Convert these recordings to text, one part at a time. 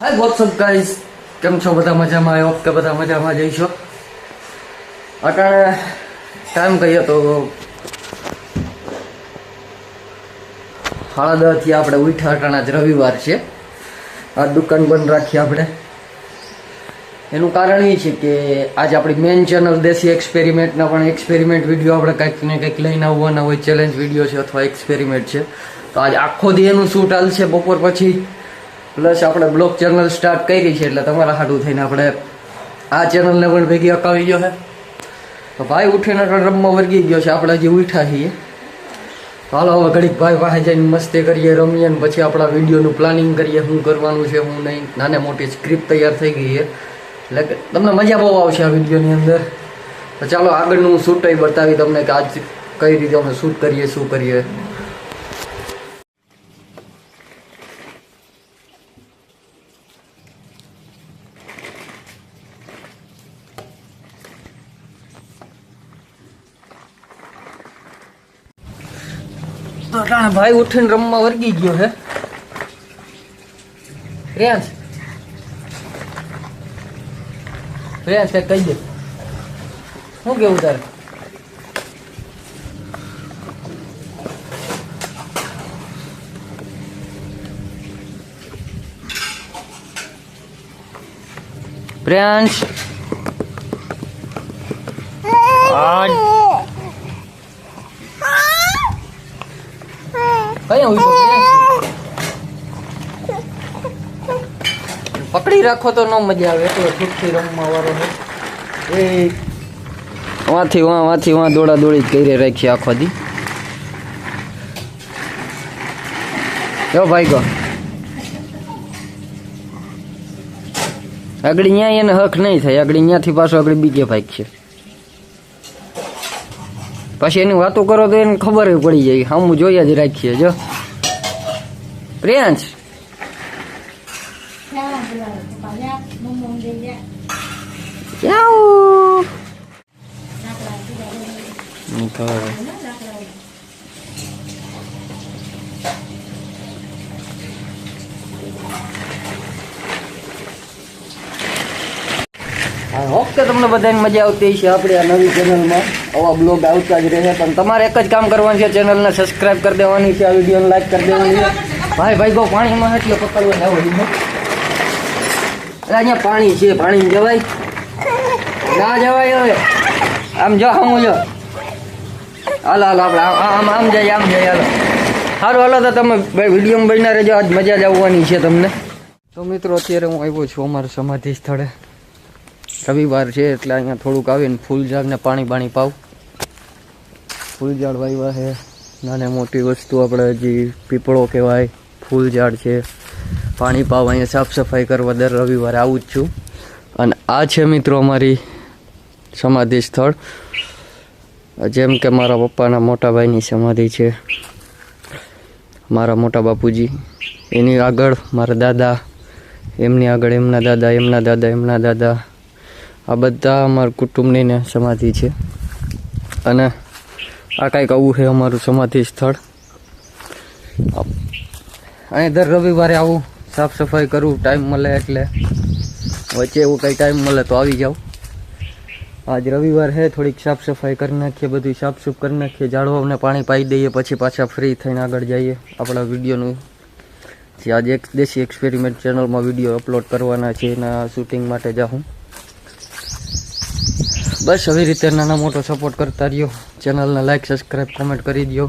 હાય WhatsApp guys કેમ છો? બધા મજામાં? આવ્યો કે બધા મજામાં જઈશો અટાણે ટાઈમ કહીએ તો સાડા દસથી આપણે ઉઠ્યા અટાણા જ રવિવાર છે. આ દુકાન બંધ રાખી આપણે. એનું કારણ એ છે કે આજે આપણી મેઇન ચેનલ દેશી એક્સપેરિમેન્ટના પણ એક્સપેરિમેન્ટ વીડિયો આપણે કંઈક ને કંઈક લઈને આવવાના હોય ચેલેન્જ વીડિયો છે અથવા એક્સપેરિમેન્ટ છે. તો આજે આખો દી એનું શૂટ હાલશે, બપોર પછી પ્લસ આપણે બ્લોગ ચેનલ સ્ટાર્ટ કરી છે એટલે તમારા હાડું થઈને આપણે આ ચેનલને પણ ભેગી અકાવી ગયો છે. તો ભાઈ ઉઠીને રમવા વર્ગી ગયો છે, આપણે હજી ઉઠ્યા છીએ. હાલો, હવે ઘડીક ભાઈ પાસે જઈને મસ્તી કરીએ, રમીએ ને પછી આપણા વિડીયોનું પ્લાનિંગ કરીએ, શું કરવાનું છે, શું નહીં. નાને મોટી સ્ક્રિપ્ટ તૈયાર થઈ ગઈ છે. એટલે તમને મજા બહુ આવશે આ વિડીયોની અંદર. તો ચાલો આગળનું શૂટ બતાવી તમને કે આજ કઈ રીતે અમે શૂટ કરીએ, શું કરીએ. તો અટાણે ભાઈ ઉઠીને રમવા વર્ગી ગયો છે પ્રિયાંશ. પ્રિયાંશ કંઈક કહી દે. શું કેવું તારે? પ્રિયાંશ. આજ કયા ઊભો પ્રિયાંશ પકડી રાખો તો ન મજા આવે, એટલો છૂટથી રમવા વાળો એ વાથી, વાં, વાંથી, વાં દોડા દોડી જ કરી રાખી આખો દી. જો ભાઈ ગો. આગળ અહીંયા એને હક નહીં થાય, આગળ અહીંયાથી પાછો આગળ બીજે ભાઈ છે. પછી એની વાતો કરો તો એને ખબર પડી જાય હમ જોયા જ રાખીએ, જો પ્રિયાંશ Ciao. ઓકે તમને બધાને મજા આવતી હશે આપણે આ નવી ચેનલમાં આવા બ્લોગ આવતા જ રહે, પણ તમારે એક જ કામ કરવાનું છે ચેનલને સબસ્ક્રાઇબ કરી દેવાની છે, આ વિડીયોને લાઈક કરી દેવાની છે. ભાઈ ભાઈ ગો પાણીમાં એટલે પકડવા જાવ અરે, અહીંયા પાણી છે પાણી જવાય. ના જવાય હવે. આમ જો હું જો. હાલો હાલો, આપણે આમ આમ જાય આમ જાય હાલો. સારું હાલો, તો તમે ભાઈ વિડીયોમાં બન્યા રહેજો, આજ મજા જ આવવાની છે તમને. તો મિત્રો, અત્યારે હું આવ્યો છું અમારા સમાધિ સ્થળે. રવિવાર છે એટલે અહીંયા થોડુંક આવીને ફૂલ ઝાડને પાણી પાણી પાવ. ફૂલઝાડ વાવ્યા છે નાની મોટી વસ્તુ આપણે હજી પીપળો કહેવાય ફૂલઝાડ છે. પાણી પાવ અહીંયા સાફ સફાઈ કરવા દર રવિવારે આવું જ છું. અને આ છે મિત્રો અમારી સમાધિ સ્થળ. જેમ કે મારા પપ્પાના મોટાભાઈની સમાધિ છે. મારા મોટા બાપુજી. એની આગળ મારા દાદા. એમની આગળ એમના દાદા એમના દાદા એમના દાદા. આ બધા અમારા કુટુંબની સમાધિ છે. અને આ કાંઈક આવું છે અમારું સમાધિ સ્થળ. અહીં દર રવિવારે આવું સાફ સફાઈ કરું, ટાઈમ મળે એટલે. વચ્ચે એવું કંઈ ટાઈમ મળે તો આવી જાઉં. આજ રવિવાર છે, થોડીક સાફ સફાઈ કરી નાખીએ, બધું સાફ સૂફ કરી નાખીએ, ઝાડવાઓને પાણી પાઈ દઈએ, પછી પાછા ફ્રી થઈને આગળ જઈએ. આપણા વિડીયોનું જે આજે એક દેશી એક્સપેરિમેન્ટ ચેનલમાં વીડિયો અપલોડ કરવાના છે, એના શૂટિંગ માટે જાઉં. બસ આવી રીતે નાના મોટો સપોર્ટ કરતા રહ્યો. ચેનલને લાઈક સબસ્ક્રાઈબ કોમેન્ટ કરી દો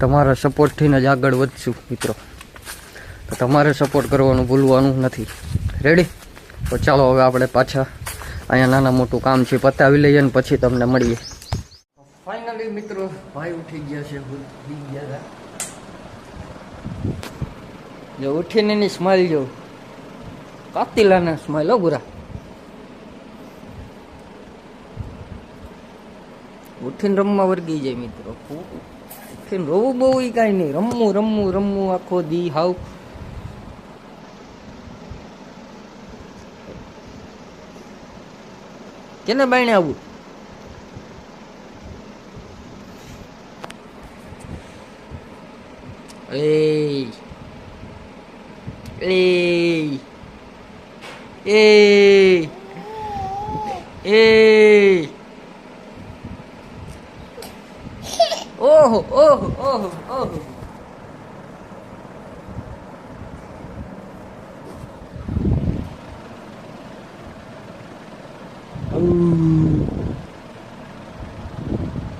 તમારા સપોર્ટથીને જ આગળ વધશું, મિત્રો. તો તમારે સપોર્ટ કરવાનું ભૂલવાનું નથી. રેડી તો ચાલો હવે આપણે પાછા અહીંયા નાના મોટું કામ છે, પતાવી લઈએ ને પછી તમને મળીએ. ફાઇનલી મિત્રો, ભાઈ ઉઠી ગયા છે ઉઠી ગયા જો ઉઠીને સ્માઇલ જો. કાતિલાના સ્માઇલ હો ગુરા ઉઠીને રમવા વર્ગી જાય મિત્રો. ઉઠીને રોવું બહુ એ કાંઈ નહીં. રમવું રમવું રમવું આખો દી હાવ. કેને બાયણે આવું? એ એ એ એ ઓહો ઓહો ઓહો ઓહો.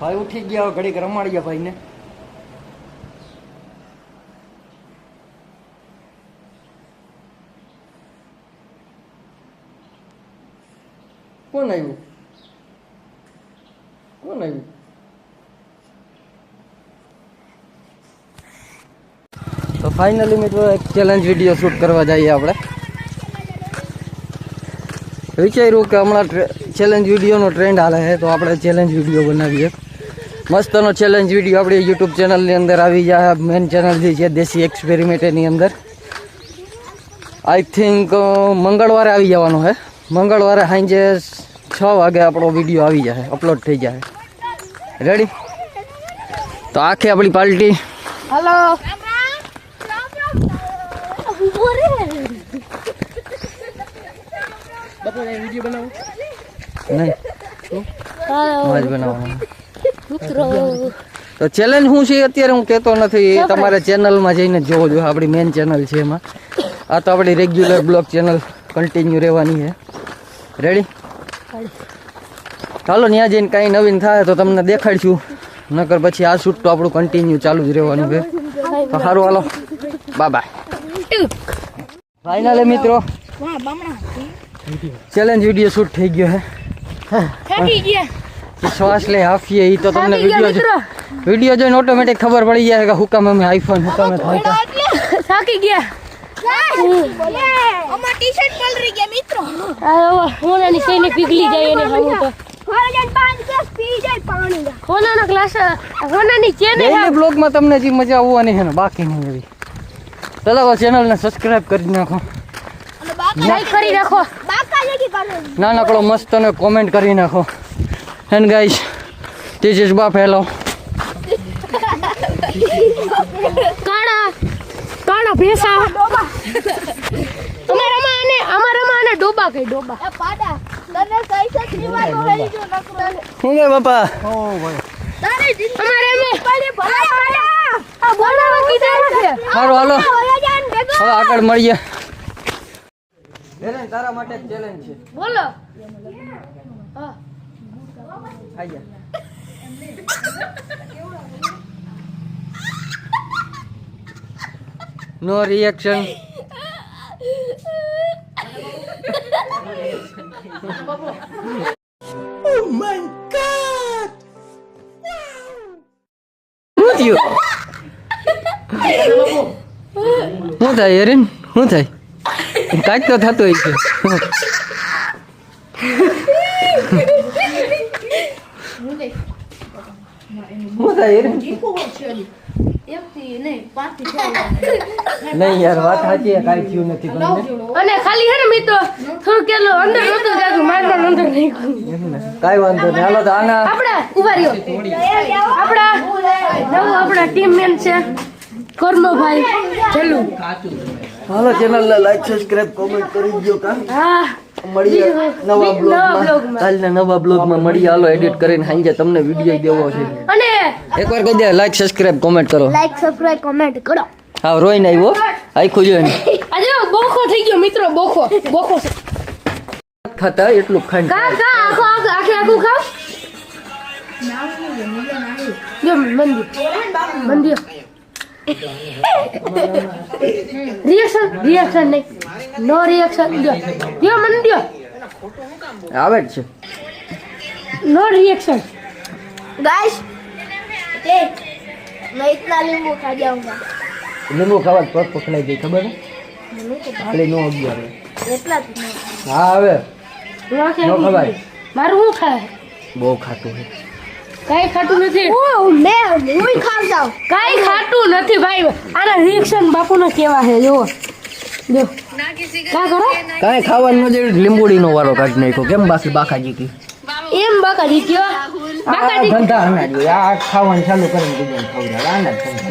ભાઈ ઉઠી ગયા ઘડીક રમાડી ગયા ભાઈને. કોણ આવ્યું? કોણ આવ્યું? તો ફાઇનલી મિત્રો એક ચેલેન્જ વીડિયો શૂટ કરવા જઈએ આપણે. વિચાર્યું કે હમણાં ચેલેન્જ વિડીયોનો ટ્રેન્ડ હાલે છે, તો આપણે ચેલેન્જ વીડિયો બનાવીએ. મસ્તનો ચેલેન્જ વીડિયો આપણી યુટ્યુબ ચેનલની અંદર આવી જાય મેન ચેનલ જે છે, દેશી એક્સપેરિમેન્ટ એની અંદર. આઈ થિંક મંગળવારે આવી જવાનો છે. મંગળવારે સાંજે છ વાગે આપણો વીડિયો આવી જાય અપલોડ થઈ જાય રેડી તો આખી આપણી પાર્ટી. હલો નહીં. આજ બનાવવાનો. મિત્રો તો ચેલેન્જ શું છે? અત્યારે હું કહેતો નથી તમારે ચેનલમાં જઈને જોવો જોઈએ. આપણી મેઇન ચેનલ છે એમાં. આ તો આપણી રેગ્યુલર બ્લોગ ચેનલ કન્ટિન્યુ રહેવાની છે. રેડી ચાલો ત્યાં જઈને કાંઈ નવીન થાય તો તમને દેખાડશું. નકર પછી આ શૂટ તો આપણું કન્ટિન્યુ ચાલુ જ રહેવાનું છે. તો સારું હાલો. બાબા બાય ફાઇનલી મિત્રો. ચેલેન્જ વીડિયો શૂટ થઈ ગયો હે. થાકી ગયા. જે શ્વાસ લે હાફીએ એ તો તમને વીડિયો વીડિયો જોઈને ઓટોમેટિક ખબર પડી જાય કે હુકમ અમે આઈફોન હુકમ. થાકી ગયા. અમાર ગયા મિત્રો. હોનાની સૈનિક પીગળી જાય એને હમું તો. હોનાનો ક્લાસ હોનાની ચેન ડેઈલી બ્લોગમાં તમને જે મજા આવવાની છે ને બાકી નહીં એવી. ચલો ચેનલને સબસ્ક્રાઇબ કરી નાખો. અને બાકા લાઈક કરી નાખો. નાનકડો મસ્ત અને કોમેન્ટ કરી નાખો. એન્ડ ગાઈસ ધીસ ઇઝ બા ફેલો કાણા કાણા ભેસા. અમારામાં આને અમારામાં આને ડોબા કઈ ડોબા. એ પાડા તને સહી સચ રીવાનો હેરી જો નકરો. હું કે બાપા? તારી જિંદગી અમારે અમે પાડે ભલા પાડા. આ બોલાવા કીધા છે. હાલો હાલો. હવે આગળ મળીએ. તારા માટે ચેલેન્જ છે. બોલો. હા. ખાઈ જા. નો રિએક્શન શું થયું શું થાય હેરીન શું થાય કાંઈક તો થતું હોય છે. નહીં યાર વાત સાચી છે, કાંઈ થયું નથી અને ખાલી હે ને મિત્રો થોડું કેલો અંદર નતું જાતું મારવાનું અંદર નહીં કાંઈ વાંધો નહીં હાલો તો આના આપડા ઊભા રહ્યો. આપડા નવું આપડા ટીમ મેન છે. કરમભાઈ ચલું. હાલો ચેનલને લાઈક સબસ્ક્રાઇબ કોમેન્ટ કરી દો કા. હા. મળીએ નવા નવા બ્લોગમાં. કાલના નવા બ્લોગમાં મળીએ. હાલો એડિટ કરીને સાંજે તમને વીડિયો દેવો છે. અને એકવાર કહી દે લાઈક સબસ્ક્રાઇબ કોમેન્ટ કરો. લાઈક સબસ્ક્રાઇબ કોમેન્ટ કરો. હા રોઈને આવ્યો. આખું જોઈને આજે બોખો થઈ ગયો મિત્રો બોખો. બોખો ખાતા એટલું ખાઈ કા કા આખો આખો આખે આખું ખાવ મંદિર. મંદિર. રિએક્શન રિએક્શન નહીં નો રિએક્શન જો જો મંદિર આવે જ છે નો રિએક્શન गाइस देख मैं इतना नींबू खा जाऊंगा લીંબુ ખાવા પગ પકડાઈ ગઈ ખબર છે એટલે નો અગિયાર इतना तो नहीं હા હવે નો ખવાય મારું શું ખાય બહુ ખાતું છે કઈ ખાતું નથી. મે હું ખાવ કઈ ખાતું નથી ભાઈ. આના રિએક્શન બાપુને કેવા હે જો જો. કા કરો? કઈ ખાવાનું નથી. લીંબુડી નો વારો કાઢ નાખ્યો. કેમ બાકી બાકા જીકી એમ બાકા જીક્યો બાકા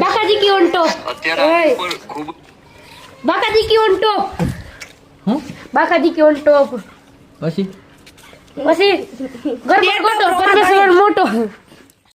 બાકા જીકી ઓન બાકા જીકી ઓન ટોપ બાકા જીકી ઓન પછી? પછી? પચાસ મોટો.